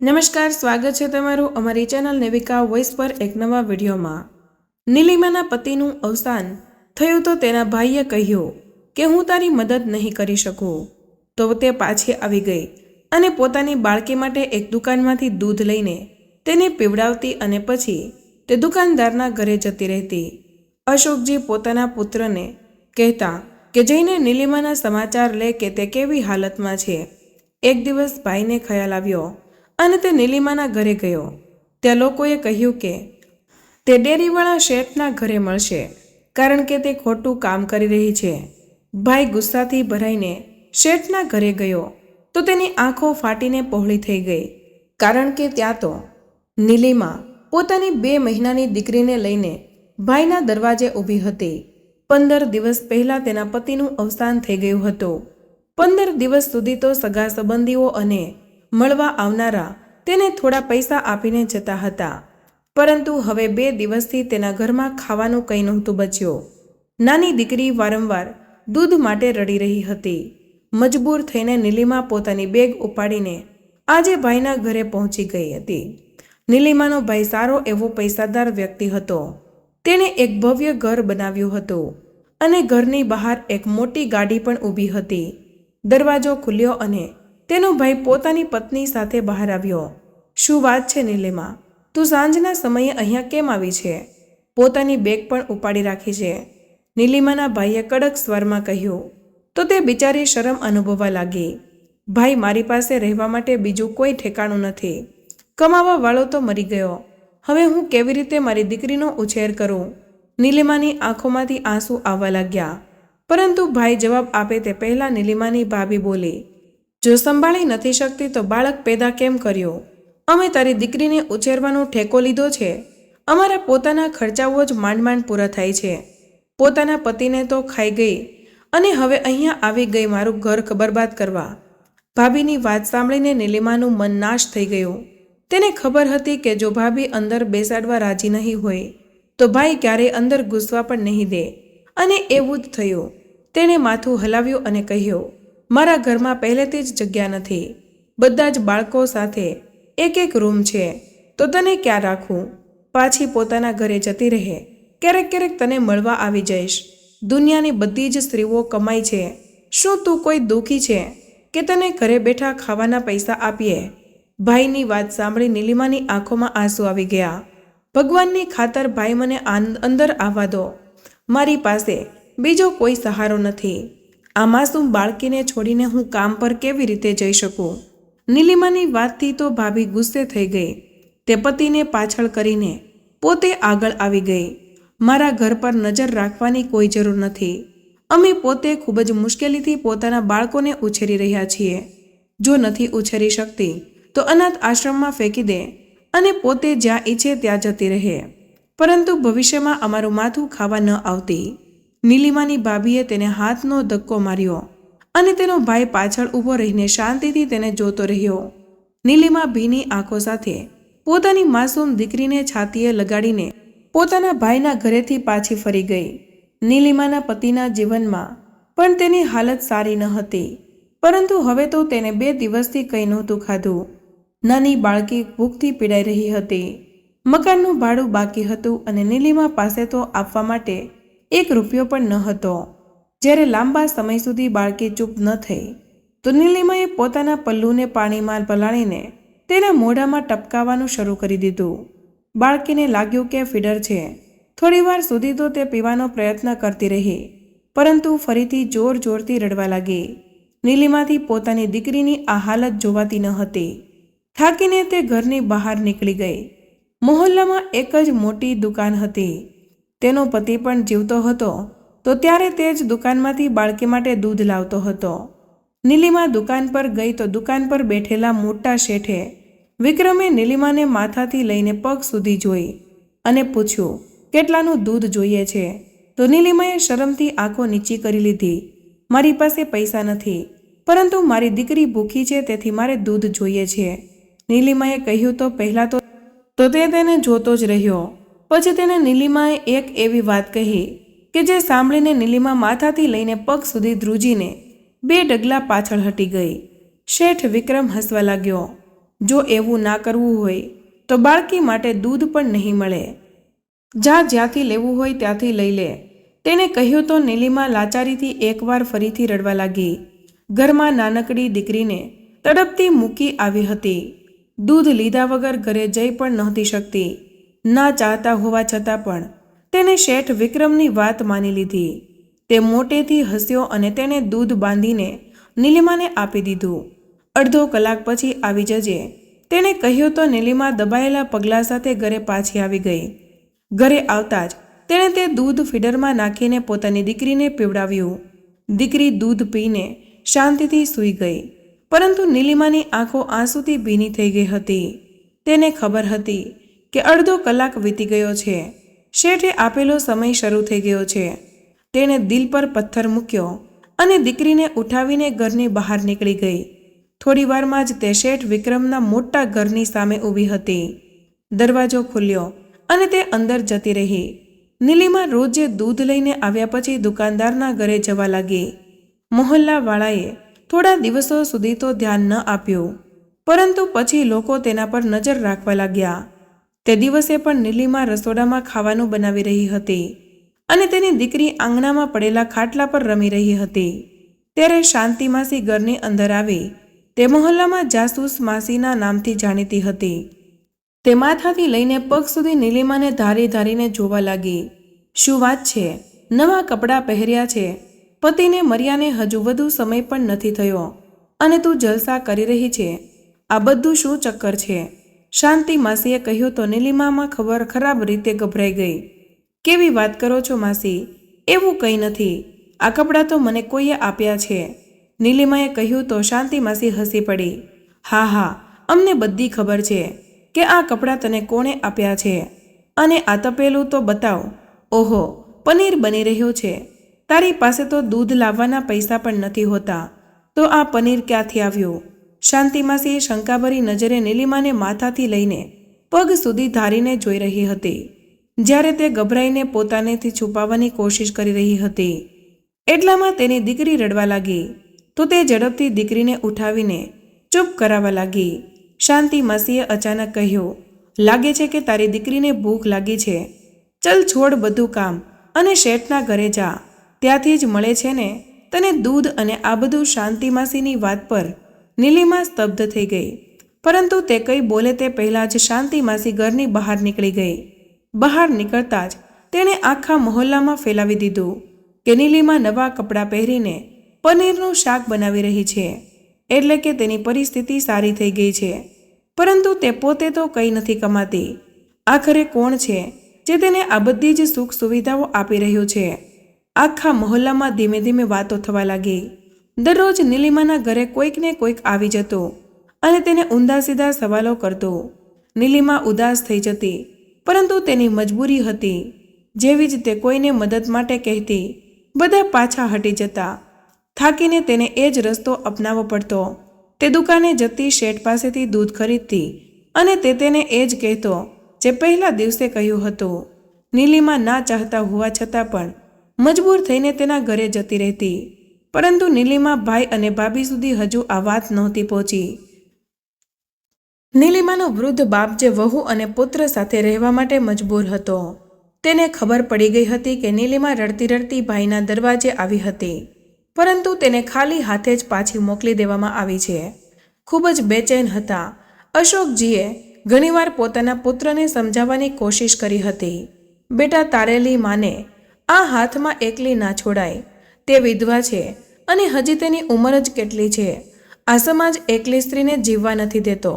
નમસ્કાર, સ્વાગત છે તમારું અમારી ચેનલ નેવિકા વોઇસ પર એક નવા વિડીયોમાં. નીલિમાના પતિનું અવસાન થયું તો તેના ભાઈએ કહ્યું કે હું તારી મદદ નહીં કરી શકું. તો તે પાછી આવી ગઈ અને પોતાની બાળકી માટે એક દુકાનમાંથી દૂધ લઈને તેને પીવડાવતી અને પછી તે દુકાનદારના ઘરે જતી રહેતી. અશોકજી પોતાના પુત્રને કહેતા કે જઈને નીલિમાના સમાચાર લે કે તે કેવી હાલતમાં છે. એક દિવસ ભાઈને ખ્યાલ આવ્યો અને તે નીલિમાના ઘરે ગયો. ત્યાં લોકોએ કહ્યું કે, તે ડેરીવાળા શેઠના ઘરે મળશે, કારણ કે તે ખોટું કામ કરી રહી છે. ભાઈ ગુસ્સાથી ભરાઈને શેઠના ઘરે ગયો. તો તેની આંખો ફાટીને પહોળી થઈ ગઈ, કારણ કે ત્યાં તો નીલિમા પોતાની બે મહિનાની દીકરીને લઈને ભાઈના દરવાજે ઊભી હતી. પંદર દિવસ પહેલાં તેના પતિનું અવસાન થઈ ગયું હતું. પંદર દિવસ સુધી તો સગા સંબંધીઓ અને મળવા આવનારા તેને થોડા પૈસા આપીને જતા હતા. પરંતુ હવે બે દિવસથી તેના ઘરમાં ખાવાનું કંઈ નહોતું બચ્યું. નાની દીકરી વારંવાર દૂધ માટે રડી રહી હતી. મજબૂર થઈને નીલિમા પોતાની બેગ ઉપાડીને આજે ભાઈના ઘરે પહોંચી ગઈ હતી. નીલિમાનો ભાઈ સારો એવો પૈસાદાર વ્યક્તિ હતો. તેણે એક ભવ્ય ઘર બનાવ્યું હતું અને ઘરની બહાર એક મોટી ગાડી પણ ઊભી હતી. દરવાજો ખુલ્યો અને તેનો ભાઈ પોતાની પત્ની સાથે બહાર આવ્યો. શું વાત છે નીલિમા? તું સાંજના સમયે અહીંયા કેમ આવી છે? પોતાની બેગ પણ ઉપાડી રાખી છે. નીલિમાના ભાઈએ કડક સ્વરમાં કહ્યું, તો તે બિચારી શરમ અનુભવવા લાગી. ભાઈ, મારી પાસે રહેવા માટે બીજું કોઈ ઠેકાણું નથી. કમાવા વાળો તો મરી ગયો. હવે હું કેવી રીતે મારી દીકરીનો ઉછેર કરું? નીલિમાની આંખોમાંથી આંસુ આવવા લાગ્યા. પરંતુ ભાઈ જવાબ આપે તે પહેલાં નીલિમાની ભાભી બોલી જો સંભાળી નથી શકતી તો બાળક પેદા કેમ કર્યો? અમે તારી દીકરીને ઉછેરવાનો ઠેકો લીધો છે. અમારા પોતાના ખર્ચાઓ જ માંડ માંડ પૂરા થાય છે. પોતાના પતિને તો ખાઈ ગઈ અને હવે અહીંયા આવી ગઈ મારું ઘર બરબાદ કરવા. ભાભીની વાત સાંભળીને નીલિમાનું મન નાશ થઈ ગયું. તેને ખબર હતી કે જો ભાભી અંદર બેસાડવા રાજી નહીં હોય, તો ભાઈ ક્યારેય અંદર ઘૂસવા પણ નહીં દે. અને એવું જ થયું. તેણે માથું હલાવ્યું અને કહ્યું મારા ઘરમાં પહેલેથી જ જગ્યા નથી. બધા જ બાળકો સાથે એક એક રૂમ છે. તો તને ક્યાં રાખું? પાછી પોતાના ઘરે જતી રહે. ક્યારેક ક્યારેક તને મળવા આવી જઈશ. દુનિયાની બધી જ સ્ત્રીઓ કમાય છે. શું તું કોઈ દુઃખી છે કે તને ઘરે બેઠા ખાવાના પૈસા આપીએ? ભાઈની વાત સાંભળી નીલિમાની આંખોમાં આંસુ આવી ગયા. ભગવાનની ખાતર ભાઈ મને અંદર આવવા દો. મારી પાસે બીજો કોઈ સહારો નથી. આ માસૂમ બાળકીને છોડીને હું કામ પર કેવી રીતે જઈ શકું? નીલિમાની વાતથી તો ભાભી ગુસ્સે થઈ ગઈ. તે પતિને પાછળ કરીને પોતે આગળ આવી ગઈ. મારા ઘર પર નજર રાખવાની કોઈ જરૂર નથી. અમે પોતે ખૂબ જ મુશ્કેલીથી પોતાના બાળકોને ઉછેરી રહ્યા છીએ. જો નથી ઉછેરી શકતી, તો અનાથ આશ્રમમાં ફેંકી દે અને પોતે જ્યાં ઈચ્છે ત્યાં જતી રહે. પરંતુ ભવિષ્યમાં અમારું માથું ખાવા ન આવતી. નીલિમાની ભાભીએ તેને હાથનો ધક્કો માર્યો અને તેનો ભાઈ પાછળ ઊભો રહીને શાંતિથી તેને જોતો રહ્યો. નીલિમા ભીની આંખો સાથે પોતાની માસૂમ દીકરીને છાતીએ લગાડીને પોતાના ભાઈના ઘરેથી પાછી ફરી ગઈ. નીલિમાના પતિના જીવનમાં પણ તેની હાલત સારી ન હતી, પરંતુ હવે તો તેને બે દિવસથી કંઈ નહોતું ખાધું. નાની બાળકી ભૂખથી પીડાઈ રહી હતી. મકાનનું ભાડું બાકી હતું અને નીલિમા પાસે તો આપવા માટે એક રૂપિયો પણ ન હતો. જ્યારે લાંબા સમય સુધી બાળકી ચૂપ ન થઈ તો નીલિમાએ પોતાના પલ્લુને પાણીમાં પલાળીને તેના મોઢામાં ટપકાવવાનું શરૂ કરી દીધું. બાળકીને લાગ્યું કે ફીડર છે. થોડીવાર સુધી તો તે પીવાનો પ્રયત્ન કરતી રહી, પરંતુ ફરીથી જોર જોરથી રડવા લાગી. નીલિમાથી પોતાની દીકરીની આ હાલત જોવાતી ન હતી. થાકીને તે ઘરની બહાર નીકળી ગઈ. મોહલ્લામાં એક જ મોટી દુકાન હતી. તેનો પતિ પણ જીવતો હતો, તો ત્યારે તે જ દુકાનમાંથી બાળકી માટે દૂધ લાવતો હતો. નીલિમા દુકાન પર ગઈ તો દુકાન પર બેઠેલા મોટા શેઠે વિક્રમે નીલિમાને માથાથી લઈને પગ સુધી જોઈ અને પૂછ્યું, કેટલાનું દૂધ જોઈએ છે? તો નીલિમાએ શરમથી આંખો નીચી કરી લીધી, મારી પાસે પૈસા નથી, પરંતુ મારી દીકરી ભૂખી છે, તેથી મારે દૂધ જોઈએ છે. નીલિમાએ કહ્યું, તો પહેલાં તો તો તેને જોતો જ રહ્યો. પછી તેને નીલિમાએ એક એવી વાત કહી કે જે સાંભળીને નીલિમા માથાથી લઈને પગ સુધી ધ્રુજીને બે ડગલા પાછળ હટી ગઈ. શેઠ વિક્રમ હસવા લાગ્યો, જો એવું ના કરવું હોય, તો બાળકી માટે દૂધ પણ નહીં મળે. જા જ્યાંથી લેવું હોય ત્યાંથી લઈ લે. તેણે કહ્યું તો નીલિમા લાચારીથી એકવાર ફરીથી રડવા લાગી. ઘરમાં નાનકડી દીકરીને તડપતી મૂકી આવી હતી. દૂધ લીધા વગર ઘરે જઈ પણ નહોતી શકતી. ના ચાહતા હોવા છતાં પણ તેણે શેઠ વિક્રમની વાત માની લીધી. તે મોટેથી હસ્યો અને તેણે દૂધ બાંધીને નીલિમાને આપી દીધું. અડધો કલાક પછી આવી જજે. તેણે કહ્યું તો નીલિમા દબાયેલા પગલાં સાથે ઘરે પાછી આવી ગઈ. ઘરે આવતા જ તેણે તે દૂધ ફીડરમાં નાખીને પોતાની દીકરીને પીવડાવ્યું. દીકરી દૂધ પીને શાંતિથી સૂઈ ગઈ, પરંતુ નીલિમાની આંખો આંસુથી ભીની થઈ ગઈ હતી. તેને ખબર હતી કે અડધો કલાક વીતી ગયો છે. શેઠે આપેલો સમય શરૂ થઈ ગયો છે. તેણે દિલ પર પથ્થર મૂક્યો અને દીકરીને ઉઠાવીને ઘરની બહાર નીકળી ગઈ. થોડીવારમાં જ તે શેઠ વિક્રમના મોટા ઘરની સામે ઊભી હતી. દરવાજો ખુલ્યો અને તે અંદર જતી રહી. નીલિમા રોજે દૂધ લઈને આવ્યા પછી દુકાનદારના ઘરે જવા લાગી. મોહલ્લાવાળાએ થોડા દિવસો સુધી તો ધ્યાન ન આપ્યું. પરંતુ પછી લોકો તેના પર નજર રાખવા લાગ્યા. તે દિવસે પણ નીલિમા રસોડામાં ખાવાનું બનાવી રહી હતી અને તેની દીકરી આંગણામાં પડેલા ખાટલા પર રમી રહી હતી. ત્યારે શાંતિ માસી ઘરની અંદર આવી. તે મહોલ્લામાં જાસૂસ માસીના નામથી જાણીતી હતી. તે માથાથી લઈને પગ સુધી નીલિમાને ધારી ધારીને જોવા લાગી. શું વાત છે? નવા કપડાં પહેર્યા છે? પતિને મર્યાને હજુ વધુ સમય પણ નથી થયો. અને તું જલસા કરી રહી છે. આ બધું શું ચક્કર છે? શાંતિ માસીએ કહ્યું તો નીલિમામાં ખબર ખરાબ રીતે ગભરાઈ ગઈ. કેવી વાત કરો છો માસી? એવું કંઈ નથી. આ કપડાં તો મને કોઈએ આપ્યા છે. નીલિમાએ કહ્યું તો શાંતિ માસી હસી પડી. હા હા, અમને બધી ખબર છે કે આ કપડાં તને કોણે આપ્યા છે. અને આ તપેલું તો બતાવ. ઓહો, પનીર બની રહ્યું છે. તારી પાસે તો દૂધ લાવવાના પૈસા પણ નથી હોતા. તો આ પનીર ક્યાંથી આવ્યું? શાંતિ માસીએ શંકાભરી નજરે નીલિમાને માથાથી લઈને પગ સુધી ધારીને જોઈ રહી હતી. જ્યારે તે ગભરાઈને પોતાનેથી છુપાવવાની કોશિશ કરી રહી હતી. એટલામાં તેની દીકરી રડવા લાગી. તો તે ઝડપથી દીકરીને ઉઠાવીને ચૂપ કરાવવા લાગી. શાંતિ માસીએ અચાનક કહ્યું, લાગે છે કે તારી દીકરીને ભૂખ લાગી છે. ચલ છોડ બધું કામ અને શેઠના ઘરે જા. ત્યાંથી જ મળે છે ને તને દૂધ અને આ બધું શાંતિ માસીની વાત પર નીલિમા સ્તબ્ધ થઈ ગઈ. પરંતુ તે કંઈ બોલે તે પહેલાં જ શાંતિ માસી ઘરની બહાર નીકળી ગઈ. બહાર નીકળતા જ તેણે આખા મહોલ્લામાં ફેલાવી દીધું કે નીલિમા નવા કપડાં પહેરીને પનીરનું શાક બનાવી રહી છે. એટલે કે તેની પરિસ્થિતિ સારી થઈ ગઈ છે. પરંતુ તે પોતે તો કંઈ નથી કમાતી. આખરે કોણ છે જે તેને આ બધી જ સુખ સુવિધાઓ આપી રહ્યું છે? આખા મહોલ્લામાં ધીમે ધીમે વાતો થવા લાગી. દરરોજ નીલિમાના ઘરે કોઈક ને કોઈક આવી જતો અને તેને ઊંધા સીધા સવાલો કરતો. નીલિમા ઉદાસ થઈ જતી, પરંતુ તેની મજબૂરી હતી. જેવી જ તે કોઈને મદદ માટે કહેતી, બધા પાછા હટી જતા. થાકીને તેને એ જ રસ્તો અપનાવવો પડતો. તે દુકાને જતી શેઠ પાસેથી દૂધ ખરીદતી અને તે તેને એ જ કહેતો, જે પહેલા દિવસે કહ્યું હતું. નીલિમા ના ચાહતા હોવા છતાં પણ મજબૂર થઈને તેના ઘરે જતી રહેતી. પરંતુ નીલિમા ભાઈ અને ભાભી સુધી હજુ આ વાત નહોતી પહોંચી. નીલિમાનો વૃદ્ધ બાપ જે વહુ અને પુત્ર સાથે રહેવા માટે મજબૂર હતો. તેને ખબર પડી ગઈ હતી કે નીલિમા રડતી રડતી ભાઈના દરવાજે આવી હતી. પરંતુ તેને ખાલી હાથે જ પાછી મોકલી દેવામાં આવી છે. ખૂબ જ બેચેન હતા. અશોકજીએ ઘણીવાર પોતાના પુત્રને સમજાવવાની કોશિશ કરી હતી. બેટા તારેલી માને, આ હાથમાં એકલી ના છોડાય. તે વિધવા છે. અને હજી તેની ઉંમર જ કેટલી છે? આ સમાજ એકલી સ્ત્રીને જીવવા નથી દેતો.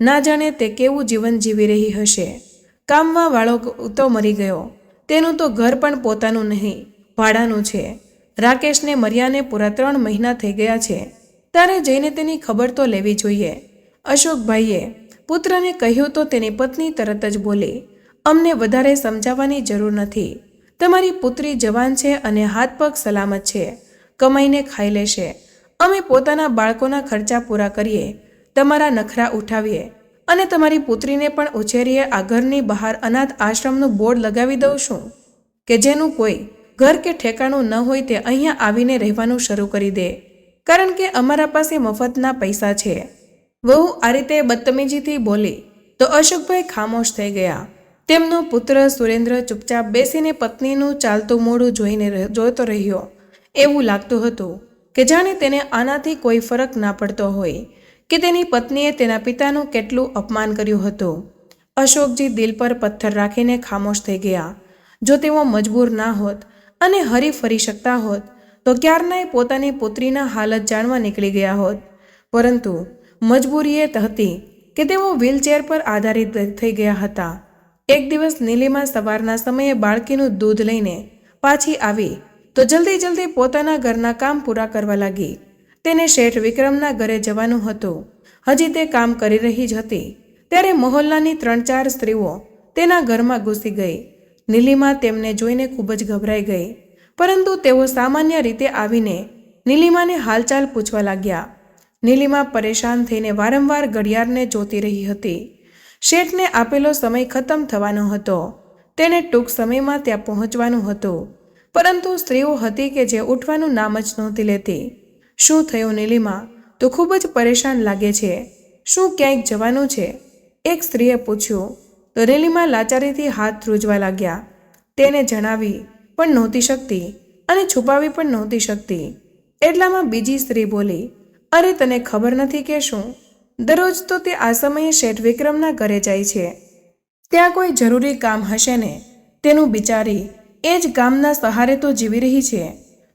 ના જાણે તે કેવું જીવન જીવી રહી હશે. કામમાં વાળો તો મરી ગયો. તેનું તો ઘર પણ પોતાનું નહીં, ભાડાનું છે. રાકેશને મર્યાને પૂરા ત્રણ મહિના થઈ ગયા છે. તારે જઈને તેની ખબર તો લેવી જોઈએ. અશોકભાઈએ પુત્રને કહ્યું તો તેની પત્ની તરત જ બોલી, અમને વધારે સમજાવવાની જરૂર નથી. તમારી પુત્રી જવાન છે અને હાથ પગ સલામત છે. કમાઈને ખાઈ લેશે. અમે પોતાના બાળકોના ખર્ચા પૂરા કરીએ, તમારા નખરા ઉઠાવીએ અને તમારી પુત્રીને પણ ઉછેરીએ આ ઘરની બહાર અનાથ આશ્રમનું બોર્ડ લગાવી દઉં છું. કે જેનું કોઈ ઘર કે ઠેકાણું ન હોય તે અહીંયા આવીને રહેવાનું શરૂ કરી દે. કારણ કે અમારા પાસે મફતના પૈસા છે. વહુ આ રીતે બદતમીજીથી બોલી, તો અશોકભાઈ ખામોશ થઈ ગયા. તેમનો પુત્ર સુરેન્દ્ર ચૂપચાપ બેસીને પત્નીનું ચાલતું મોડું જોઈને જોતો રહ્યો. એવું લાગતું હતું કે જાણે તેને આનાથી કોઈ ફરક ના પડતો હોય, કે તેની પત્નીએ તેના પિતાનું કેટલું અપમાન કર્યું હતું. અશોકજી દિલ પર પથ્થર રાખીને ખામોશ થઈ ગયા. જો તેઓ મજબૂર ના હોત અને હરી ફરી શકતા હોત, તો ક્યારનાય પોતાની પુત્રીના હાલત જાણવા નીકળી ગયા હોત. પરંતુ મજબૂરી એ હતી કે તેઓ વ્હીલચેર પર આધારિત થઈ ગયા હતા. એક દિવસ નીલિમા સવારના સમયે બાળકીનું દૂધ લઈને પાછી આવી તો જલ્દી જલ્દી પોતાના ઘરના કામ પૂરા કરવા લાગી. તેને શેઠ વિક્રમના ઘરે જવાનું હતું. હજી તે કામ કરી રહી જ હતી. ત્યારે મહોલ્લાની ત્રણ ચાર સ્ત્રીઓ તેના ઘરમાં ઘૂસી ગઈ. નીલિમા તેમને જોઈને ખૂબ જ ગભરાઈ ગઈ. પરંતુ તેઓ સામાન્ય રીતે આવીને નીલિમાને હાલચાલ પૂછવા લાગ્યા. નીલિમા પરેશાન થઈને વારંવાર ઘડિયાળને જોતી રહી હતી. શેઠને આપેલો સમય ખતમ થવાનો હતો. તેને ટૂંક સમયમાં ત્યાં પહોંચવાનું હતું. પરંતુ સ્ત્રીઓ હતી કે જે ઉઠવાનું નામ જ નહોતી લેતી. શું થયું નીલિમા? તો ખૂબ જ પરેશાન લાગે છે. શું ક્યાંક જવાનું છે? એક સ્ત્રીએ પૂછ્યું. તો નીલિમા લાચારીથી હાથ ધ્રુજવા લાગ્યા. તેને જણાવી પણ નહોતી શકતી અને છુપાવી પણ નહોતી શકતી. એટલામાં બીજી સ્ત્રી બોલી, અરે, તને ખબર નથી કે શું? દરરોજ તો તે આ સમયે શેઠ વિક્રમના ઘરે જાય છે. ત્યાં કોઈ જરૂરી કામ હશે ને? તેનું બિચારી એ જ ગામના સહારે તો જીવી રહી છે.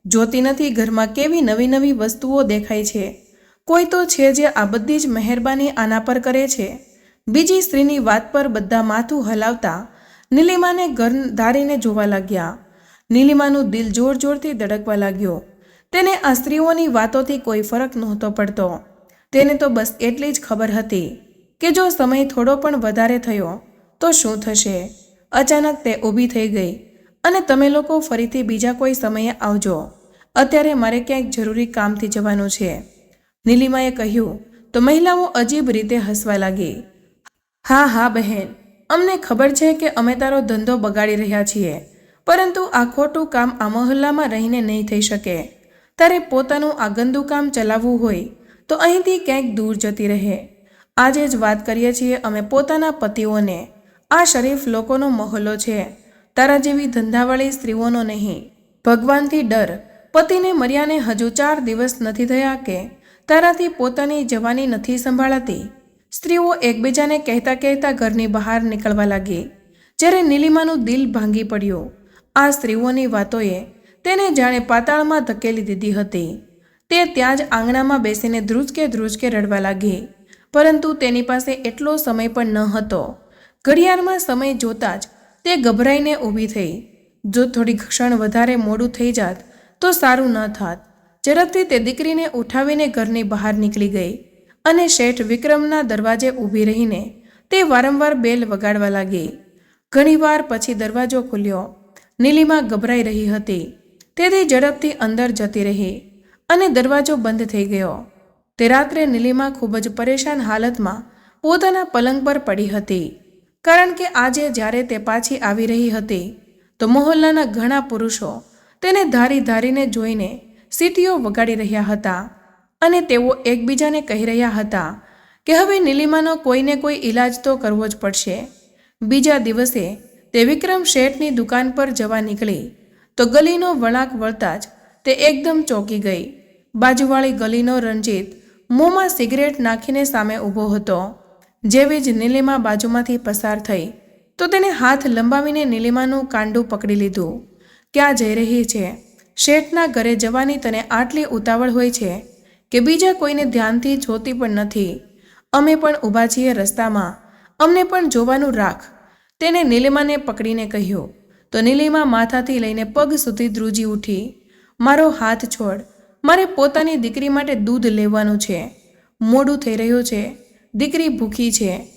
જોતી નથી ઘરમાં કેવી નવી નવી વસ્તુઓ દેખાય છે. કોઈ તો છે જે આ બધી જ મહેરબાની આના પર કરે છે. બીજી સ્ત્રીની વાત પર બધા માથું હલાવતા નીલિમાને ઘર ધારીને જોવા લાગ્યા. નીલિમાનું દિલ જોર જોરથી ધડકવા લાગ્યો. તેને આ સ્ત્રીઓની વાતોથી કોઈ ફરક નહોતો પડતો. તેને તો બસ એટલી જ ખબર હતી કે જો સમય થોડો પણ વધારે થયો તો શું થશે? અચાનક તે ઊભી થઈ ગઈ. અને તમે લોકો ફરીથી બીજા કોઈ સમયે આવજો. અત્યારે મારે ક્યાંક જરૂરી કામથી જવાનું છે. નીલિમાએ કહ્યું, તો મહિલાઓ અજીબ રીતે હસવા લાગી. હા હા, બહેન. અમને ખબર છે કે અમે તારો ધંધો બગાડી રહ્યા છીએ, પરંતુ આ ખોટું કામ આ મહોલ્લામાં રહીને નહીં થઈ શકે. તારે પોતાનું આ કામ ચલાવવું હોય, તો અહીંથી ક્યાંક દૂર જતી રહે. આજે જ વાત કરીએ છીએ અમે પોતાના પતિઓને. આ શરીફ લોકોનો મહોલ્લો છે. તારા જેવી ધંધાવાળી સ્ત્રીઓનો નહીં. ભગવાનથી ડર. પતિને મર્યાને હજુ ચાર દિવસ નથી થયા કે તારાથી પોતાની જવાની નથી સંભાળાતી. સ્ત્રીઓ એકબીજાને કહેતા કહેતા ઘરની બહાર નીકળવા લાગી. જ્યારે નીલિમાનું દિલ ભાંગી પડ્યું. આ સ્ત્રીઓની વાતોએ તેને જાણે પાતાળમાં ધકેલી દીધી હતી. તે ત્યાં જ આંગણામાં બેસીને ધ્રુજકે ધ્રુજકે રડવા લાગી. પરંતુ તેની પાસે એટલો સમય પણ ન હતો. ઘડિયાળમાં સમય જોતા જ તે ગભરાઈને ઊભી થઈ. જો થોડી ક્ષણ વધારે મોડું થઈ જાત, તો સારું ન થાત. ઝડપથી તે દીકરીને ઉઠાવીને ઘરની બહાર નીકળી ગઈ અને શેઠ વિક્રમના દરવાજે ઊભી રહીને તે વારંવાર બેલ વગાડવા લાગી. ઘણીવાર પછી દરવાજો ખુલ્યો. નીલિમા ગભરાઈ રહી હતી. તેથી ઝડપથી અંદર જતી રહી અને દરવાજો બંધ થઈ ગયો. તે રાત્રે નીલિમા ખૂબ જ પરેશાન હાલતમાં પોતાના પલંગ પર પડી હતી. કારણ કે આજે જ્યારે તે પાછી આવી રહી હતી, તો મોહલ્લાના ઘણા પુરુષો તેને ધારી ધારીને જોઈને સીટીઓ વગાડી રહ્યા હતા અને તેઓ એકબીજાને કહી રહ્યા હતા કે હવે નીલિમાનો કોઈને કોઈ ઈલાજ તો કરવો જ પડશે. બીજા દિવસે તે વિક્રમ શેઠની દુકાન પર જવા નીકળી, તો ગલીનો વળાંક વળતા જ તે એકદમ ચોંકી ગઈ. બાજુવાળી ગલીનો રણજીત મોંમાં સિગરેટ નાખીને સામે ઊભો હતો. જેવી જ નીલિમા બાજુમાંથી પસાર થઈ, તો તેને હાથ લંબાવીને નીલિમાનું કાંડું પકડી લીધું. ક્યાં જઈ રહી છે? શેઠના ઘરે જવાની તને આટલી ઉતાવળ હોય છે કે બીજા કોઈને ધ્યાનથી જોતી પણ નથી. અમે પણ ઊભા છીએ રસ્તામાં. અમને પણ જોવાનું રાખ. તેને નીલિમાને પકડીને કહ્યું. તો નીલિમા માથાથી લઈને પગ સુધી ધ્રુજી ઉઠી. મારો હાથ છોડ. મારે પોતાની દીકરી માટે દૂધ લેવાનું છે. મોડું થઈ રહ્યું છે. દીકરી ભૂખી છે.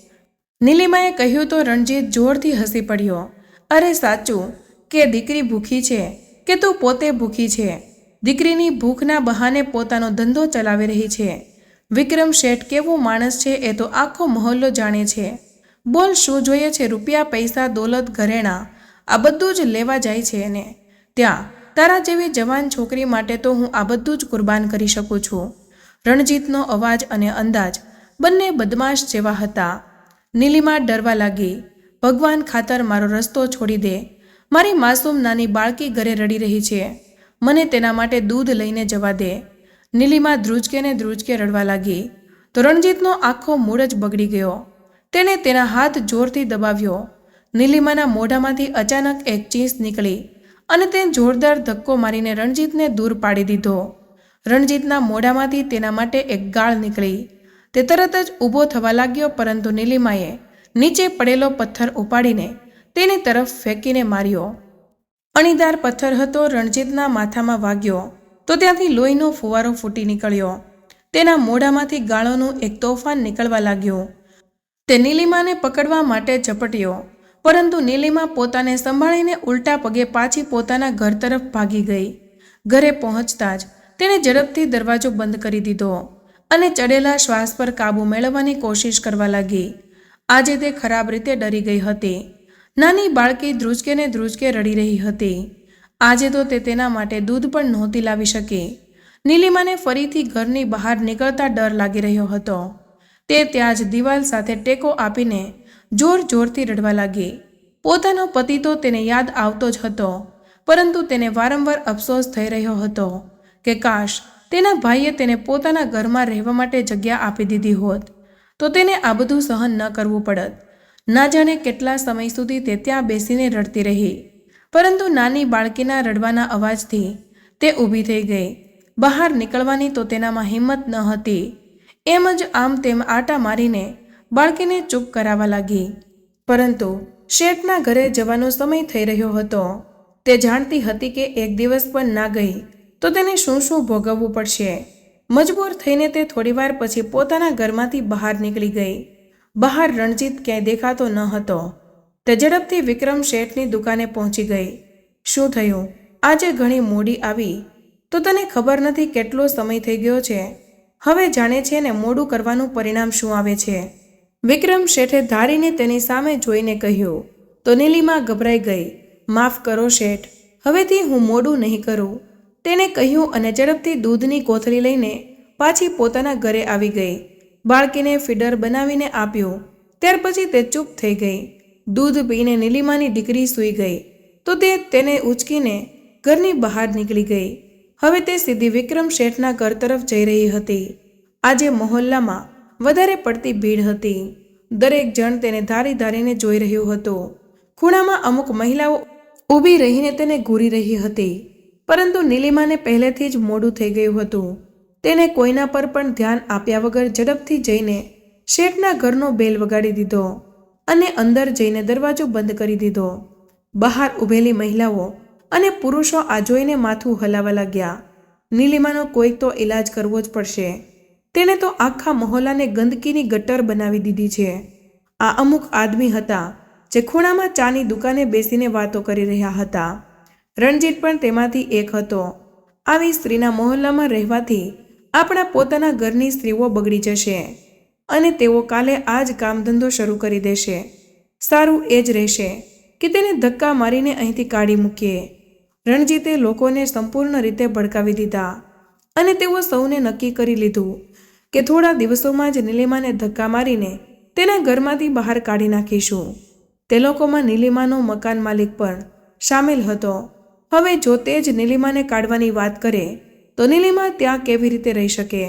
નીલિમાએ કહ્યું તો રણજીત જોરથી હસી પડ્યો. અરે સાચું, કે દીકરી ભૂખી છે, કે તું પોતે ભૂખી છે? દીકરીની ભૂખના બહાને પોતાનો ધંધો ચલાવી રહી છે. વિક્રમ શેઠ કેવો માણસ છે એ તો આખો મહોલ્લો જાણે છે. બોલ, શું જોઈએ છે રૂપિયા, પૈસા, દોલત, ઘરેણાં? આ બધું જ લેવા જાય છે એને. ત્યાં, તારા જેવી જવાન છોકરી માટે તો હું આ બધું જ કુરબાન કરી શકું છું. રણજીતનો અવાજ અને અંદાજ બંને બદમાશ જેવા હતા. નીલિમા ડરવા લાગી, ભગવાન ખાતર મારો રસ્તો છોડી દે. મારી માસૂમ નાની બાળકી ઘરે રડી રહી છે. મને તેના માટે દૂધ લઈને જવા દે. નીલિમા ધ્રુજકે ને ધ્રુજકે રડવા લાગી. તો રણજીતનો આખો મૂડ જ બગડી ગયો. તેણે તેના હાથ જોરથી દબાવ્યો. નીલિમાના મોઢામાંથી અચાનક એક ચીસ નીકળી અને તે જોરદાર ધક્કો મારીને રણજીતને દૂર પાડી દીધો. રણજીતના મોઢામાંથી તેના માટે એક ગાળ નીકળી. તે તરત જ ઊભો થવા લાગ્યો, પરંતુ નીલિમાએ નીચે પડેલો પથ્થર ઉપાડીને તેની તરફ ફેંકીને માર્યો. અણીદાર પથ્થર હતો, રણજીતના માથામાં વાગ્યો, તો ત્યાંથી લોહીનો ફુવારો ફૂટી નીકળ્યો. તેના મોઢામાંથી ગાળોનું એક તોફાન નીકળવા લાગ્યું. તે નીલિમાને પકડવા માટે ઝપટ્યો, પરંતુ નીલિમા પોતાને સંભાળીને ઉલટા પગે પાછી પોતાના ઘર તરફ ભાગી ગઈ. ઘરે પહોંચતા જ તેણે ઝડપથી દરવાજો બંધ કરી દીધો. અને ચડેલા શ્વાસ પર કાબૂ મેળવવાની કોશિશ કરવા લાગી. આજે તે ખરાબ રીતે ડરી ગઈ હતી. નાની બાળકી ધ્રુજકે ને ધ્રુજકે રડી રહી હતી. આજે તો તે તેના માટે દૂધ પણ નહોતી લાવી શકી. નીલિમાને ફરીથી ઘરની બહાર નીકળતા ડર લાગી રહ્યો હતો. તે ત્યાં જ દિવાલ સાથે ટેકો આપીને જોર જોરથી રડવા લાગી. પોતાનો પતિ તો તેને યાદ આવતો જ હતો, પરંતુ તેને વારંવાર અફસોસ થઈ રહ્યો હતો કે કાશ તેના ભાઈએ તેને પોતાના ઘરમાં રહેવા માટે જગ્યા આપી દીધી હોત, તો તેને આ બધું સહન ન કરવું પડત. ના જાણે કેટલા સમય સુધી તે ત્યાં બેસીને રડતી રહી. પરંતુ નાની બાળકીના રડવાના અવાજથી તે ઊભી થઈ ગઈ. બહાર નીકળવાની તો તેનામાં હિંમત ન હતી. એમ જ આમ તેમ આટા મારીને બાળકીને ચૂપ કરાવવા લાગી. પરંતુ શેઠના ઘરે જવાનો સમય થઈ રહ્યો હતો. તે જાણતી હતી કે એક દિવસ પણ ના ગઈ. તો તેને શું શું ભોગવવું પડશે? મજબૂર થઈને તે થોડીવાર પછી પોતાના ઘરમાંથી બહાર નીકળી ગઈ. બહાર રણજીત ક્યાંય દેખાતો ન હતો. તે ઝડપથી વિક્રમ શેઠની દુકાને પહોંચી ગઈ. શું થયું? આજે ઘણી મોડી આવી. તો તને ખબર નથી કેટલો સમય થઈ ગયો છે? હવે જાણે છે ને મોડું કરવાનું પરિણામ શું આવે છે. વિક્રમ શેઠે ધારીને તેની સામે જોઈને કહ્યું, તો નીલિમા ગભરાઈ ગઈ. માફ કરો શેઠ. હવેથી હું મોડું નહીં કરું. તેણે કહ્યું અને ઝડપથી દૂધની કોથળી લઈને પાછી પોતાના ઘરે આવી ગઈ. બાળકીને ફીડર બનાવીને આપ્યું. ત્યાર પછી તે ચૂપ થઈ ગઈ. દૂધ પીને નીલિમાની દીકરી સૂઈ ગઈ. તો તે તેને ઉચકીને ઘરની બહાર નીકળી ગઈ. હવે તે સીધી વિક્રમ શેઠના ઘર તરફ જઈ રહી હતી. આજે મહોલ્લામાં વધારે પડતી ભીડ હતી. દરેક જણ તેને ધારી ધારીને જોઈ રહ્યું હતું. ખૂણામાં અમુક મહિલાઓ ઊભી રહીને તેને ઘૂરી રહી હતી. પરંતુ નીલિમાને પહેલેથી જ મોડું થઈ ગયું હતું. તેને કોઈના પર પણ ધ્યાન આપ્યા વગર ઝડપથી જઈને શેઠના ઘરનો બેલ વગાડી દીધો અને અંદર જઈને દરવાજો બંધ કરી દીધો. બહાર ઊભેલી મહિલાઓ અને પુરુષો આ જોઈને માથું હલાવવા લાગ્યા. નીલિમાનો કોઈક તો ઈલાજ કરવો જ પડશે. તેણે તો આખા મહોલ્લાને ગંદકીની ગટર બનાવી દીધી છે. આ અમુક આદમી હતા જે ખૂણામાં ચાની દુકાને બેસીને વાતો કરી રહ્યા હતા. રણજીત પણ તેમાંથી એક હતો. આવી સ્ત્રીના મહોલ્લામાં રહેવાથી આપણા પોતાના ઘરની સ્ત્રીઓ બગડી જશે અને તેઓ કાલે આ જ કામધંધો શરૂ કરી દેશે. સારું એ જ રહેશે કે તેને ધક્કા મારીને અહીંથી કાઢી મૂકીએ. રણજીતે લોકોને સંપૂર્ણ રીતે ભડકાવી દીધા અને તેઓ સૌને નક્કી કરી લીધું કે થોડા દિવસોમાં જ નીલિમાને ધક્કા મારીને તેના ઘરમાંથી બહાર કાઢી નાખીશું. તે લોકોમાં નીલિમાનો મકાન માલિક પણ સામેલ હતો. હવે જો તે જ નીલિમાને કાઢવાની વાત કરે, તો નીલિમા ત્યાં કેવી રીતે રહી શકે?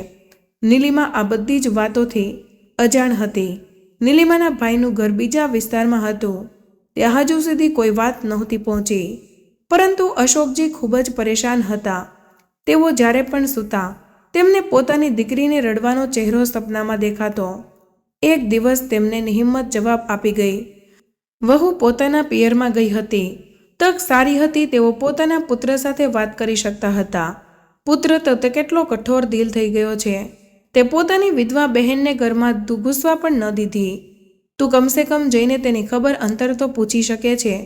નીલિમા આ બધી જ વાતોથી અજાણ હતી. નીલિમાના ભાઈનું ઘર બીજા વિસ્તારમાં હતું. ત્યાં હજુ સુધી કોઈ વાત નહોતી પહોંચી. પરંતુ અશોકજી ખૂબ જ પરેશાન હતા. તેઓ જ્યારે પણ સૂતા, તેમને પોતાની દીકરીને રડવાનો ચહેરો સપનામાં દેખાતો. એક દિવસ તેમને નિહિંમત જવાબ આપી ગઈ. વહુ પોતાના પિયરમાં ગઈ હતી. તક સારી હતી તેઓ પોતાના પુત્ર સાથે વાત કરી શકતા હતા. પુત્ર તો તે કેટલો કઠોર દિલ થઈ ગયો છે. તે પોતાની વિધવા બહેનને ઘરમાં ઘૂસવા પણ ન દીધી. તું કમસે કમ જઈને તેની ખબર અંતર તો પૂછી શકે છે.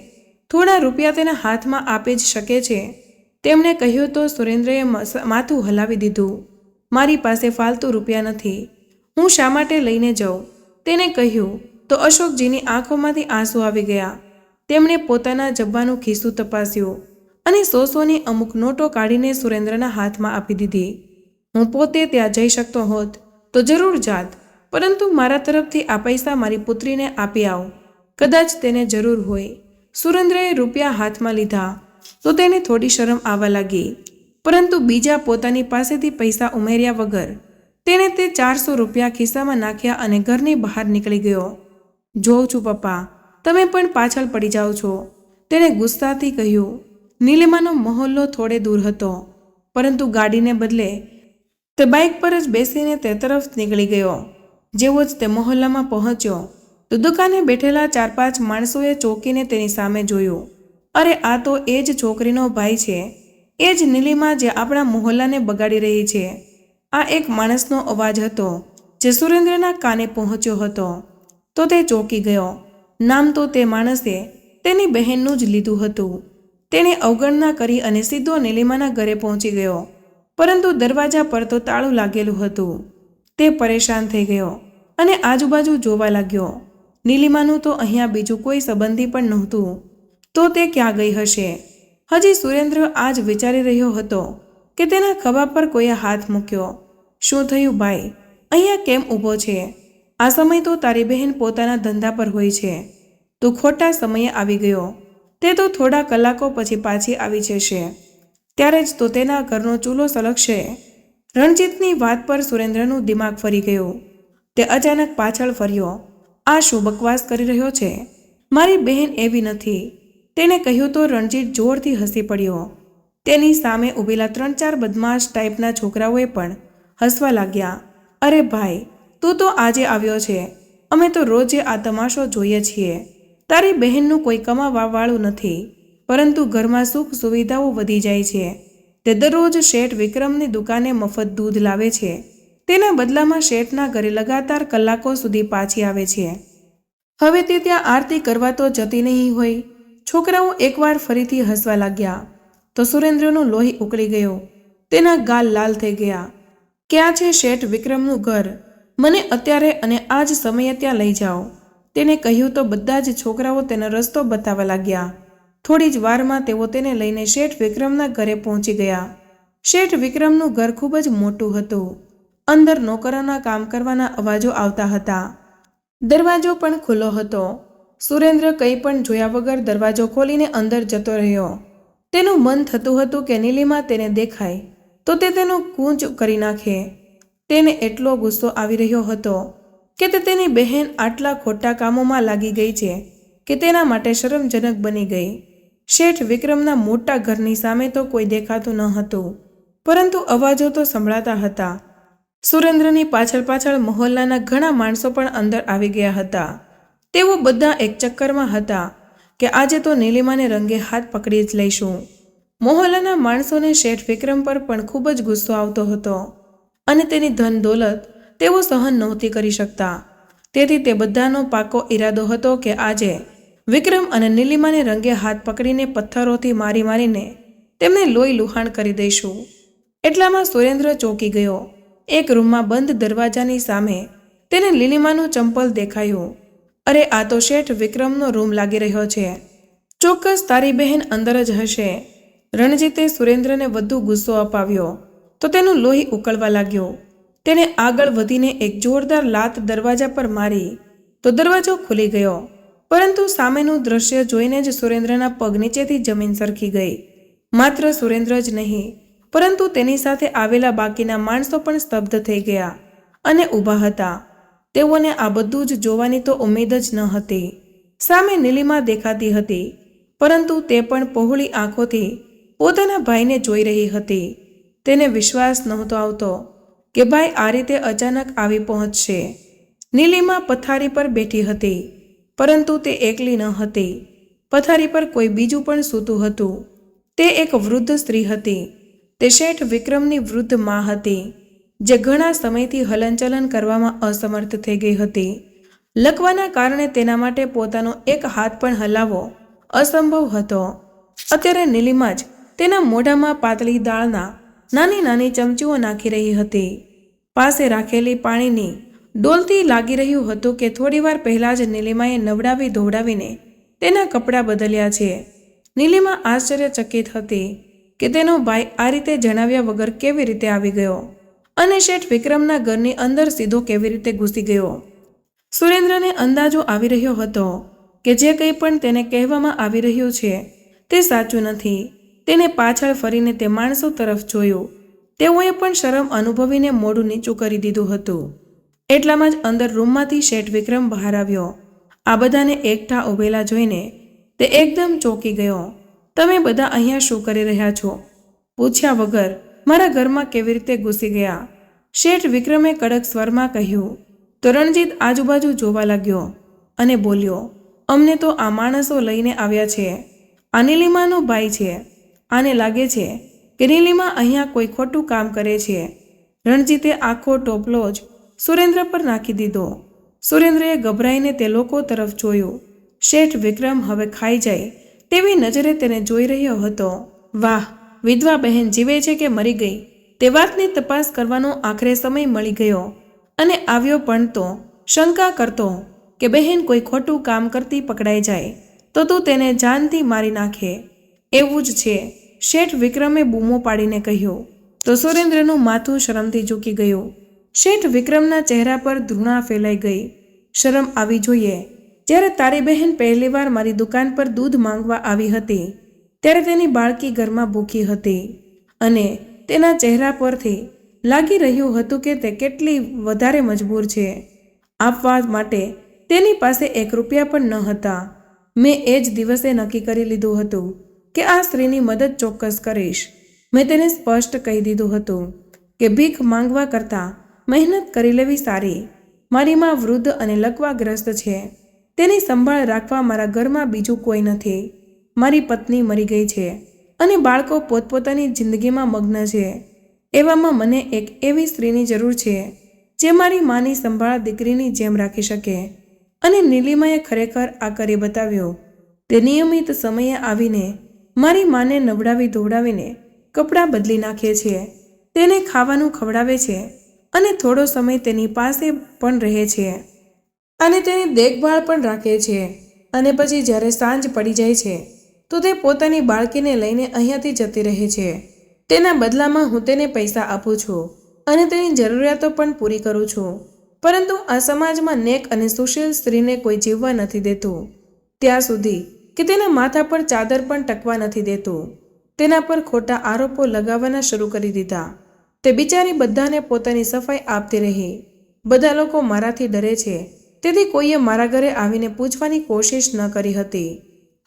થોડા રૂપિયા તેના હાથમાં આપી જ શકે છે. તેમણે કહ્યું તો સુરેન્દ્રએ માથું હલાવી દીધું. મારી પાસે ફાલતુ રૂપિયા નથી. હું શા માટે લઈને જાઉં? તેને કહ્યું, તો અશોકજીની આંખોમાંથી આંસુ આવી ગયા. તેમણે પોતાના જબ્બાનું ખિસ્સું તપાસ્યું અને સો સોની અમુક નોટો કાઢીને સુરેન્દ્રના હાથમાં આપી દીધી. હું પોતે ત્યાં જઈ શકતો હોત તો જરૂર જાત, પરંતુ મારા તરફથી આ પૈસા મારી પુત્રીને આપી આવ. કદાચ તેને જરૂર હોય. સુરેન્દ્રએ રૂપિયા હાથમાં લીધા તો તેને થોડી શરમ આવવા લાગી, પરંતુ બીજા પોતાની પાસેથી પૈસા ઉમેર્યા વગર તેણે તે ચારસો રૂપિયા ખિસ્સામાં નાખ્યા અને ઘરની બહાર નીકળી ગયો. જોઉં છું પપ્પા તમે પણ પાછળ પડી જાઓ છો. તેણે ગુસ્સાથી કહ્યું, નીલિમાનો મહોલ્લો થોડે દૂર હતો, પરંતુ ગાડીને બદલે તે બાઇક પર જ બેસીને તે તરફ નીકળી ગયો. જેવો જ તે મહોલ્લામાં પહોંચ્યો, તો દુકાને બેઠેલા ચાર પાંચ માણસોએ ચોંકીને તેની સામે જોયું. અરે, આ તો એ જ છોકરીનો ભાઈ છે. એ જ નીલિમા જે આપણા મોહલ્લાને બગાડી રહી છે. આ એક માણસનો અવાજ હતો, જે સુરેન્દ્રના કાને પહોંચ્યો હતો. તો તે ચોંકી ગયો. નામ તો તે માણસે તેની બહેનનું જ લીધું હતું. તેણે અવગણના કરી અને સીધો નીલિમાના ઘરે પહોંચી ગયો. પરંતુ દરવાજા પર તો તાળું લાગેલું હતું. તે પરેશાન થઈ ગયો અને આજુબાજુ જોવા લાગ્યો. નીલિમાનું તો અહીંયા બીજું કોઈ સંબંધી પણ નહોતું. તો તે ક્યાં ગઈ હશે? હજી સુરેન્દ્ર આજ વિચારી રહ્યો હતો કે તેના ખભા પર કોઈએ હાથ મૂક્યો. શું થયું ભાઈ? અહીંયા કેમ ઊભો છે? આ સમય તો તારી બહેન પોતાના ધંધા પર હોય છે. તું ખોટા સમયે આવી ગયો. તે તો થોડા કલાકો પછી પાછી આવી જશે. ત્યારે જ તો તેના ઘરનો ચૂલો સળગશે. રણજીતની વાત પર સુરેન્દ્રનું દિમાગ ફરી ગયું. તે અચાનક પાછળ ફર્યો. આ શું બકવાસ કરી રહ્યો છે? મારી બહેન એવી નથી. તેણે કહ્યું તો રણજીત જોરથી હસી પડ્યો. તેની સામે ઊભેલા ત્રણ ચાર બદમાશ ટાઈપના છોકરાઓએ પણ હસવા લાગ્યા. અરે ભાઈ તું તો આજે આવ્યો છે. અમે તો રોજે આ તમાશો જોઈએ છીએ. તારી બહેનનું કોઈ કમાવાવાળું નથી. પરંતુ ઘરમાં સુખ સુવિધાઓ વધી જાય છે. તે દરરોજ શેઠ વિક્રમની દુકાને મફત દૂધ લાવે છે. તેના બદલામાં શેઠના ઘરે લગાતાર કલાકો સુધી પાછી આવે છે. હવે તે ત્યાં આરતી કરવા તો જતી નહીં હોય. છોકરાઓ એકવાર ફરીથી હસવા લાગ્યા. તો સુરેન્દ્રનું લોહી ઉકળી ગયો. તેના ગાલ લાલ થઈ ગયા. ક્યાં છે શેઠ વિક્રમનું ઘર? મને અત્યારે અને આ જ સમયે ત્યાં લઈ જાઓ. તેને કહ્યું તો બધા જ છોકરાઓ તેનો રસ્તો બતાવવા લાગ્યા. થોડી જ વારમાં તેઓ તેને લઈને શેઠ વિક્રમના ઘરે પહોંચી ગયા. શેઠ વિક્રમનું ઘર ખૂબ જ મોટું હતું. અંદર નોકરોના કામ કરવાના અવાજો આવતા હતા. દરવાજો પણ ખુલ્લો હતો. સુરેન્દ્ર કંઈ પણ જોયા વગર દરવાજો ખોલીને અંદર જતો રહ્યો. તેનું મન થતું હતું કે નીલિમા તેને દેખાય. તો તે તેનું કૂંચ કરી નાખે. તેને એટલો ગુસ્સો આવી રહ્યો હતો કે તે તેની બહેન આટલા ખોટા કામોમાં લાગી ગઈ છે કે તેના માટે શરમજનક બની ગઈ. શેઠ વિક્રમના મોટા ઘરની સામે તો કોઈ દેખાતું ન હતું, પરંતુ અવાજો તો સંભળાતા હતા. સુરેન્દ્રની પાછળ પાછળ મહોલ્લાના ઘણા માણસો પણ અંદર આવી ગયા હતા. તેઓ બધા એક ચક્કરમાં હતા કે આજે તો નીલિમાને રંગે હાથ પકડી જ લઈશું. મોહલ્લાના માણસોને શેઠ વિક્રમ પર પણ ખૂબ જ ગુસ્સો આવતો હતો. અને તેની ધન દોલત તેઓ સહન નહોતી કરી શકતા. તેથી તે બધાનો પાકો ઈરાદો હતો કે આજે વિક્રમ અને નીલિમાને રંગે હાથ પકડીને પથ્થરોથી મારી મારીને તેમને લોહી લુહાણ કરી દઈશું. એટલામાં સુરેન્દ્ર ચોંકી ગયો. એક રૂમમાં બંધ દરવાજાની સામે તેને લીલીમાનું ચંપલ દેખાયું. અરે, આ તો શેઠ વિક્રમનો રૂમ લાગી રહ્યો છે. ચોક્કસ તારી બહેન અંદર જ હશે. રણજીતે સુરેન્દ્રને વધુ ગુસ્સો અપાવ્યો. તો તેનું લોહી ઉકળવા લાગ્યો. તેણે આગળ વધીને એક જોરદાર લાત દરવાજા પર મારી. તો દરવાજો ખુલી ગયો. પરંતુ સામેનું દ્રશ્ય જોઈને જ સુરેન્દ્રના પગ નીચેથી જમીન સરખી ગઈ. માત્ર સુરેન્દ્ર જ નહીં, પરંતુ તેની સાથે આવેલા બાકીના માણસો પણ સ્તબ્ધ થઈ ગયા અને ઊભા હતા. તેઓને આ બધું જ જોવાની તો ઉમેદ જ ન હતી. સામે નીલિમા દેખાતી હતી, પરંતુ તે પણ પહોળી આંખોથી પોતાના ભાઈને જોઈ રહી હતી. તેને વિશ્વાસ નહોતો આવતો કે ભાઈ આ રીતે અચાનક આવી પહોંચશે. નીલિમા પથારી પર બેઠી હતી, પરંતુ તે એકલી ન હતી. પથારી પર કોઈ બીજું પણ સૂતું હતું. તે એક વૃદ્ધ સ્ત્રી હતી. તે શેઠ વિક્રમની વૃદ્ધ મા હતી, જે ઘણા સમયથી હલનચલન કરવામાં અસમર્થ થઈ ગઈ હતી. લકવાના કારણે તેના માટે પોતાનો એક હાથ પણ હલાવવો અસંભવ હતો. અત્યારે નીલિમા જ તેના મોઢામાં પાતળી દાળના નાની નાની ચમચીઓ નાખી રહી હતી. પાસે રાખેલી પાણીની ડોલથી લાગી રહ્યું હતું કે થોડીવાર પહેલાં જ નીલિમાએ નવડાવી ધોવડાવીને તેના કપડાં બદલ્યા છે. નીલિમા આશ્ચર્યચકિત હતી કે તેનો ભાઈ આ રીતે જણાવ્યા વગર કેવી રીતે આવી ગયો અને શેઠ વિક્રમના ઘરની અંદર સીધો કેવી રીતે ઘૂસી ગયો. સુરેન્દ્રને અંદાજો આવી રહ્યો હતો કે જે કંઈ પણ તેને કહેવામાં આવી રહ્યું છે તે સાચું નથી. તેને પાછળ ફરીને તે માણસો તરફ જોયું. તેઓએ પણ શરમ અનુભવીને મોઢું નીચું કરી દીધું હતું. એટલામાં જ અંદર રૂમમાંથી શેઠ વિક્રમ બહાર આવ્યો. આ બધાને એકઠા ઉભેલા જોઈને તે એકદમ ચોંકી ગયો. તમે બધા અહીંયા શું કરી રહ્યા છો? પૂછ્યા વગર મારા ઘરમાં કેવી રીતે ઘૂસી ગયા. શેઠ વિક્રમે કડક સ્વરમાં કહ્યું, તો રણજીત આજુબાજુ જોવા લાગ્યો અને બોલ્યો, અમને તો આ માણસો લઈને આવ્યા છે. આ નીલિમાનો ભાઈ છે. આને લાગે છે કે રેલીમાં અહીંયા કોઈ ખોટું કામ કરે છે. રણજીતે આખો ટોપલો જ સુરેન્દ્ર પર નાખી દીધો. સુરેન્દ્રએ ગભરાઈને તે લોકો તરફ જોયું. શેઠ વિક્રમ હવે ખાઈ જાય તેવી નજરે તેને જોઈ રહ્યો હતો. વાહ, વિધવા બહેન જીવે છે કે મરી ગઈ? તે વાતની તપાસ કરવાનો આખરે સમય મળી ગયો. અને આવ્યો પણ તો, શંકા કરતો કે બહેન કોઈ ખોટું કામ કરતી પકડાઈ જાય, તો તું તેને જાનથી મારી નાખે. એવું જ છે. શેઠ વિક્રમે બૂમો પાડીને કહ્યું, તો સુરેન્દ્રનું માથું શરમથી ઝૂકી ગયું. શેઠ વિક્રમના ચહેરા પર ધૃણા ફેલાઈ ગઈ. શરમ આવી જોઈએ. જ્યારે તારી બહેન પહેલીવાર મારી દુકાન પર દૂધ માંગવા આવી હતી, ત્યારે તેની બાળકી ઘરમાં ભૂખી હતી અને તેના ચહેરા પરથી લાગી રહ્યું હતું કે તે કેટલી વધારે મજબૂર છે. આપવા માટે તેની પાસે એક રૂપિયા પણ ન હતા. મેં એ જ દિવસે નક્કી કરી લીધું હતું. કે આ સ્ત્રીની મદદ ચોક્કસ કરીશ. મેં તેને સ્પષ્ટ કહી દીધું હતું કે ભીખ માંગવા કરતાં મહેનત કરી લેવી સારી. મારી માં વૃદ્ધ અને લકવાગ્રસ્ત છે. તેની સંભાળ રાખવા મારા ઘરમાં બીજું કોઈ નથી. મારી પત્ની મરી ગઈ છે અને બાળકો પોતપોતાની જિંદગીમાં મગ્ન છે. એવામાં મને એક એવી સ્ત્રીની જરૂર છે જે મારી માની સંભાળ દીકરીની જેમ રાખી શકે અને નીલિમાએ ખરેખર આ કરી બતાવ્યો. તે નિયમિત સમયે આવીને મારી માને નવડાવી ધોવડાવીને કપડાં બદલી નાખે છે. તેને ખાવાનું ખવડાવે છે અને થોડો સમય તેની પાસે પણ રહે છે. અને તેની દેખભાળ પણ રાખે છે. અને પછી જ્યારે સાંજ પડી જાય છે, તો તે પોતાની બાળકીને લઈને અહીંયાથી જતી રહે છે. તેના બદલામાં હું તેને પૈસા આપું છું અને તેની જરૂરિયાતો પણ પૂરી કરું છું. પરંતુ આ સમાજમાં નેક અને સુશીલ સ્ત્રીને કોઈ જીવવા નથી દેતું. ત્યાં સુધી કે તેના માથા પર ચાદર પણ ટકવા નથી દેતું. તેના પર ખોટા આરોપો લગાવવાના શરૂ કરી દીધા. તે બિચારી બધાને પોતાની સફાઈ આપતી રહી. બધા લોકો મારાથી ડરે છે. તેથી કોઈએ મારા ઘરે આવીને પૂછવાની કોશિશ ન કરી હતી.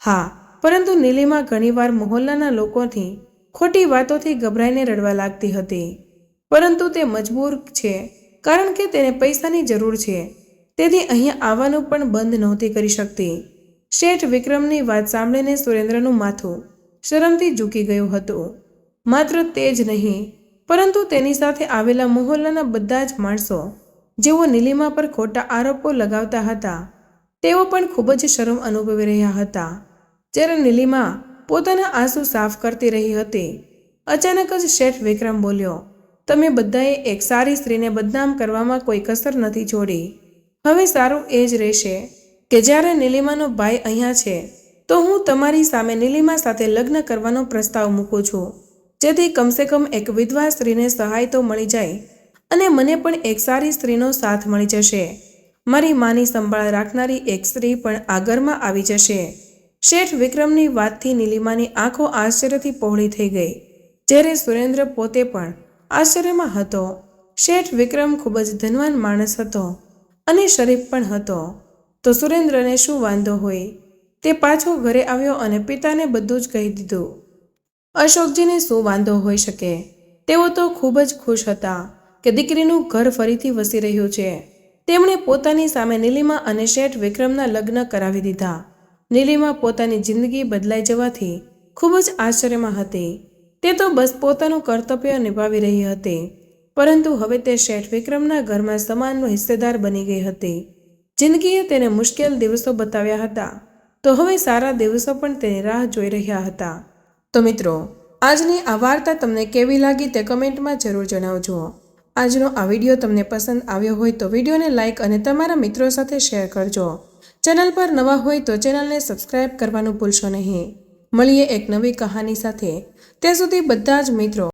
હા, પરંતુ નીલિમા ઘણીવાર મોહલ્લાના લોકોથી, ખોટી વાતોથી ગભરાઈને રડવા લાગતી હતી. પરંતુ તે મજબૂર છે, કારણ કે તેને પૈસાની જરૂર છે. તેથી અહીંયા આવવાનું પણ બંધ નહોતી કરી શકતી. શેઠ વિક્રમની વાત સાંભળીને સુરેન્દ્રનું માથું શરમથી ઝૂકી ગયું હતું. માત્ર તે જ નહીં, પરંતુ તેની સાથે આવેલા મોહલ્લાના બધા જ માણસો, જેઓ નીલિમા પર ખોટા આરોપો લગાવતા હતા, તેઓ પણ ખૂબ જ શરમ અનુભવી રહ્યા હતા. જ્યારે નીલિમા પોતાના આંસુ સાફ કરતી રહી હતી, અચાનક જ શેઠ વિક્રમ બોલ્યો, તમે બધાએ એક સારી સ્ત્રીને બદનામ કરવામાં કોઈ કસર નથી છોડી. હવે સારું એ જ રહેશે. કે જ્યારે નીલિમાનો ભાઈ અહીંયા છે, તો હું તમારી સામે નીલિમા સાથે લગ્ન કરવાનો પ્રસ્તાવ મૂકું છું. જેથી કમસે કમ એક વિધવા સ્ત્રીને સહાય તો મળી જાય, અને મને પણ એક સારી સ્ત્રીનો સાથ મળી જશે. મારી માની સંભાળ રાખનારી એક સ્ત્રી પણ આ ઘરમાં આવી જશે. શેઠ વિક્રમની વાતથી નીલિમાની આંખો આશ્ચર્યથી પહોળી થઈ ગઈ. જ્યારે સુરેન્દ્ર પોતે પણ આશ્ચર્યમાં હતો, શેઠ વિક્રમ ખૂબ જ ધનવાન માણસ હતો, અને શરીફ પણ હતો. તો સુરેન્દ્રને શું વાંધો હોય? તે પાછો ઘરે આવ્યો અને પિતાને બધું જ કહી દીધું. અશોકજીને શું વાંધો હોઈ શકે? તેઓ તો ખૂબ જ ખુશ હતા કે દીકરીનું ઘર ફરીથી વસી રહ્યું છે. તેમણે પોતાની સામે નીલિમા અને શેઠ વિક્રમના લગ્ન કરાવી દીધા. નીલિમા પોતાની જિંદગી બદલાઈ જવાથી ખૂબ જ આશ્ચર્યમાં હતી. તે તો બસ પોતાનું કર્તવ્ય નિભાવી રહી હતી. પરંતુ હવે તે શેઠ વિક્રમના ઘરમાં સમાનનો હિસ્સેદાર બની ગઈ હતી. જિંદગીએ તેને મુશ્કેલ દિવસો બતાવ્યા હતા. તો હવે સારા દિવસો પણ તેની રાહ જોઈ રહ્યા હતા. તો મિત્રો, આજની આ વાર્તા તમને કેવી લાગી તે કમેન્ટમાં જરૂર જણાવજો. આજનો આ વીડિયો તમને પસંદ આવ્યો હોય તો વિડીયોને લાઇક અને તમારા મિત્રો સાથે શેર કરજો. ચેનલ પર નવા હોય તો ચેનલને સબસ્ક્રાઇબ કરવાનું ભૂલશો નહીં. મળીએ એક નવી કહાની સાથે. ત્યાં સુધી બધા જ મિત્રો